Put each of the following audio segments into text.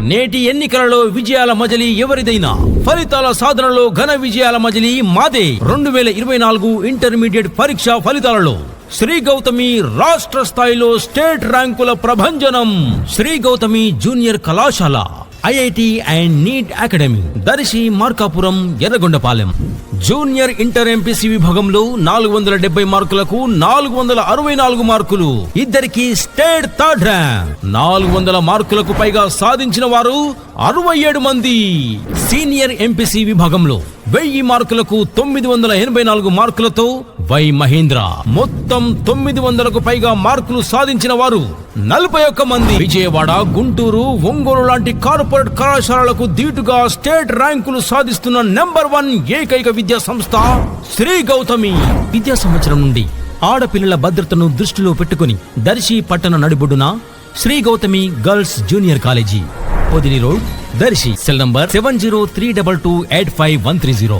నేటి ఎన్నికలలో విజయాల మజలి ఎవరిదైనా? ఫలితాల సాధనలో ఘన విజయాల మజలి మాదే. రెండు వేల ఇరవై నాలుగు ఇంటర్మీడియట్ పరీక్ష ఫలితాలలో శ్రీ గౌతమి రాష్ట్ర స్థాయిలో స్టేట్ ర్యాంకుల ప్రభంజనం. శ్రీ గౌతమి జూనియర్ కళాశాల. IIT and NEET academy Darsi Markapuram Yerragondapalem. Junior inter MPC విభాగంలో నాలుగు వందల డెబ్బై మార్కులకు నాలుగు వందల అరవై నాలుగు మార్కులు. ఇద్దరికి స్టేట్ థర్డ్ ర్యాంక్. నాలుగు వందల మార్కులకు పైగా సాధించిన వారు అరవై ఏడు మంది. సీనియర్ ఎంపీసీ విభాగంలో వెయ్యి మార్కులకు తొమ్మిది వందల ఎనభై నాలుగు మార్కులతో వై మహేంద్ర. మొత్తం తొమ్మిది వందలకు పైగా మార్కులు సాధించిన వారు నలభై ఒక్క మంది. విజయవాడ గుంటూరు ఒంగోలు లాంటి కార్పొరేట్ కళాశాలలకు దీటుగా స్టేట్ ర్యాంకులు సాధిస్తున్న నెంబర్ వన్ ఏకైక విద్యా సంస్థ శ్రీ గౌతమి. విద్యా సంవత్సరం నుండి ఆడపిల్లల భద్రతను దృష్టిలో పెట్టుకుని దర్శి పట్టణ నడిబొడ్డున Sri Gautami girls junior college. Podili road Darsi cell number seven zero three double two eight five one three zero.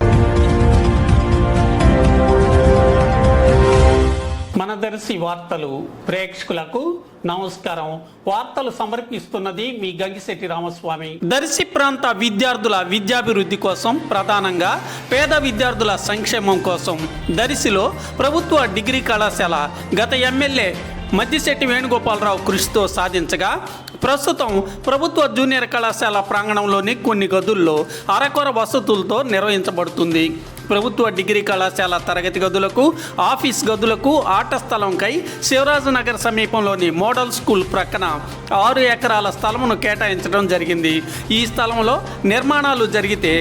Manadarsi వార్తలు ప్రేక్షకులకు నమస్కారం. వార్తలు సమర్పిస్తున్నది మీ గంగిశెట్టి రామస్వామి. దర్శి ప్రాంత విద్యార్థుల విద్యాభివృద్ధి కోసం ప్రధానంగా పేద విద్యార్థుల సంక్షేమం కోసం. దర్శిలో ప్రభుత్వ డిగ్రీ కళాశాల గత ఎమ్మెల్యే మద్దిశెట్టి వేణుగోపాలరావు కృషితో సాధించగా ప్రస్తుతం ప్రభుత్వ జూనియర్ కళాశాల ప్రాంగణంలోని కొన్ని గదుల్లో అరకొర వసతులతో నిర్వహించబడుతుంది. ప్రభుత్వ డిగ్రీ కళాశాల తరగతి గదులకు ఆఫీస్ గదులకు ఆట స్థలంకై శివరాజనగర్ సమీపంలోని మోడల్ స్కూల్ ప్రక్కన ఆరు ఎకరాల స్థలమును కేటాయించడం జరిగింది. ఈ స్థలంలో నిర్మాణాలు జరిగితే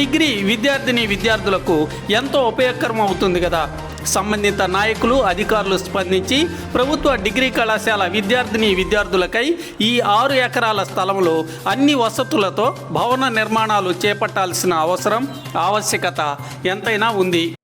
డిగ్రీ విద్యార్థిని విద్యార్థులకు ఎంతో ఉపయోగకరం అవుతుంది కదా. సంబంధిత నాయకులు అధికారులు స్పందించి ప్రభుత్వ డిగ్రీ కళాశాల విద్యార్థిని విద్యార్థులకై ఈ ఆరు ఎకరాల స్థలంలో అన్ని వసతులతో భవన నిర్మాణాలు చేపట్టాల్సిన అవసరం ఆవశ్యకత ఎంతైనా ఉంది.